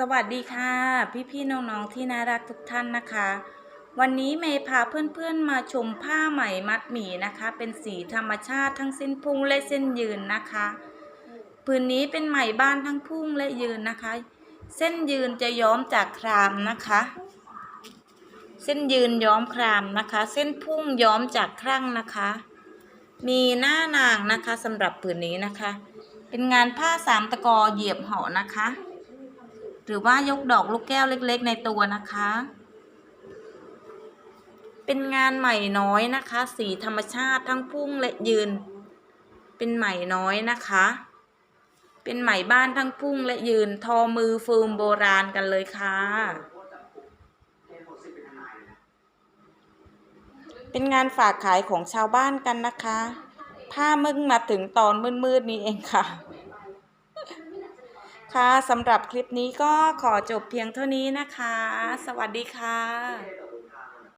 สวัสดีค่ะ พี่ๆน้องๆที่น่ารักทุกท่านนะคะ วันนี้เมย์พาเพื่อนๆมาชมผ้าไหมมัดหมี่นะคะ เป็นสีธรรมชาติทั้งเส้นพุ่งและเส้นยืนนะคะผืนนี้เป็นไหมบ้านทั้งพุ่งและยืนนะคะ เส้นยืนจะย้อมจากครามนะคะ เส้นยืนย้อมครามนะคะ เส้นพุ่งย้อมจากครั่งนะคะ มีหน้านางนะคะสำหรับผืนนี้นะคะ เป็นงานผ้าสามตะกอเหยียบเหาะนะคะ หรือว่ายกดอกลูกแก้วเล็ก ๆ ในตัวนะคะ เป็นงานใหม่น้อยนะคะ สีธรรมชาติทั้งพุ่งและยืน เป็นไหม่น้อยนะคะ เป็นไหม่บ้านทั้งพุ่งและยืนทอมือฟืมโบราณกันเลยค่ะ เป็นงานฝากขายของชาวบ้านกันนะคะ ผ้ามึงมาถึงตอนมืดๆนี้เองค่ะ ค่ะสำหรับคลิปนี้ก็ขอจบเพียงเท่านี้นะคะ สวัสดีค่ะ